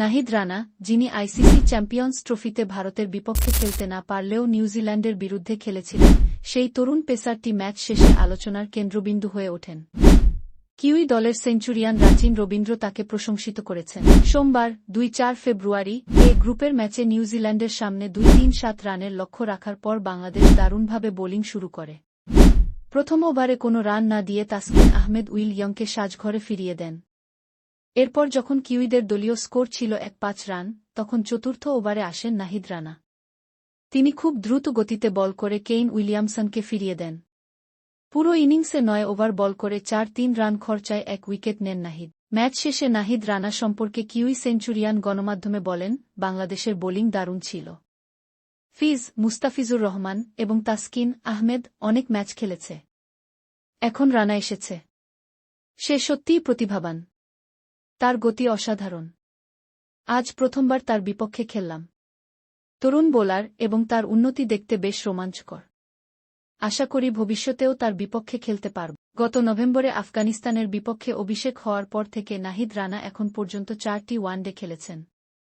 নাহিদ রানা, যিনি ICC champions ট্রফিতে ভারতের বিপক্ষে খেলতে না পারলেও নিউজিল্যান্ডের বিরুদ্ধে খেলেছিলেন, সেই তরুণ পেসারটি ম্যাচ শেষে আলোচনার কেন্দ্রবিন্দু হয়ে ওঠেন। কিউই দলের সেঞ্চুরিয়ান রাচিন রবীন্দ্র তাকে প্রশংসিত করেছেন। সোমবার, দুই চার ফেব্রুয়ারি, এ গ্রুপের ম্যাচে নিউজিল্যান্ডের সামনে দুই তিন সাত রানের লক্ষ্য রাখার পর বাংলাদেশ দারুণভাবে বোলিং শুরু করে। প্রথম ওভারে কোনো রান না দিয়ে তাসকিন আহমেদ উইল ইয়ংকে সাজঘরে ফিরিয়ে দেন। এরপর যখন কিউইদের দলীয় স্কোর ছিল এক পাঁচ রান, তখন চতুর্থ ওভারে আসেন নাহিদ রানা। তিনি খুব দ্রুত গতিতে বল করে কেইন উইলিয়ামসনকে ফিরিয়ে দেন। পুরো ইনিংসে নয় ওভার বল করে চার তিন রান খরচায় এক উইকেট নেন নাহিদ। ম্যাচ শেষে নাহিদ রানা সম্পর্কে কিউই সেঞ্চুরিয়ান গণমাধ্যমে বলেন, বাংলাদেশের বোলিং দারুণ ছিল। ফিজ, মুস্তাফিজুর রহমান এবং তাসকিন আহমেদ অনেক ম্যাচ খেলেছে। এখন রানা এসেছে। সে সত্যিই প্রতিভাবান। তার গতি অসাধারণ। আজ প্রথমবার তার বিপক্ষে খেললাম। তরুণ বোলার এবং তার উন্নতি দেখতে বেশ রোমাঞ্চকর। আশা করি ভবিষ্যতেও তার বিপক্ষে খেলতে পারব। গত নভেম্বরে আফগানিস্তানের বিপক্ষে অভিষেক হওয়ার পর থেকে নাহিদ রানা এখন পর্যন্ত চারটি ওয়ানডে খেলেছেন।